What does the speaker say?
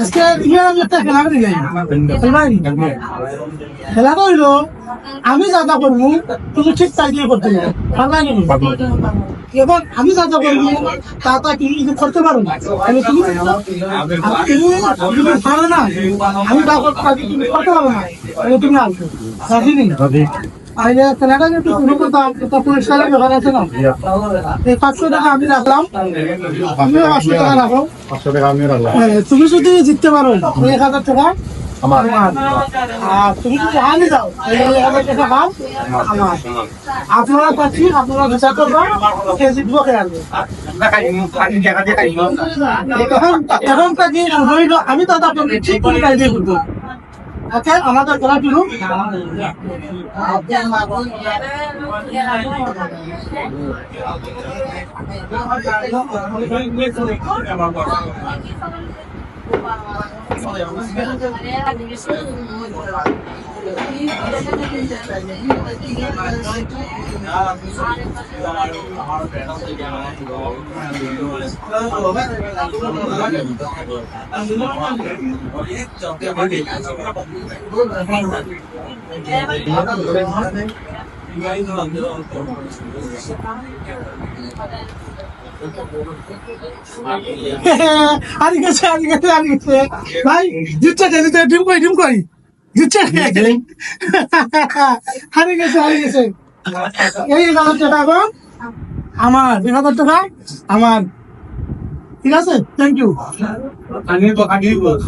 আজকে ইয়ে খেলা করিল আমি যা যা করব তুমি ঠিক তাই দিয়ে করতে এবার আমি যা করব তা তা তুমি কিছু করতে পারো না তুমি তুমি পারো না আমি যা করতে পারি না তুমি আসবে রাজি আর এই একটু শুরু করতাম এটা পুরস্কারের ব্যাপার আছে না। এই পাঁচশো টাকা আমি রাখলাম। পাঁচশো টাকা রাখো পাঁচশো টাকা আমি রাখলাম। হ্যাঁ, তুমি যদি জিততে পারো এক হাজার টাকা আমার। আর তুমি যদি যাও এক হাজার টাকা পাও আমার। আপনারা পাচ্ছি আপনারা বিচার করবা কে জিতবো কে হারবে। এখন এখন আমি দাদা আপনাকে ঠিক করে দিয়ে করব আচ্ছা আমাদের 嗯好的嗯好的嗯 হারি গেছে হারি গেছে হারি গেছে। ভাই জিতছে ডিম কই ডিম কই জিতছে? হারি গেছে হারি গেছে। এই এক হাজার টাকা এখন আমার এক হাজার টাকা আমার। ঠিক আছে? থ্যাংক ইউ তো আগে বল।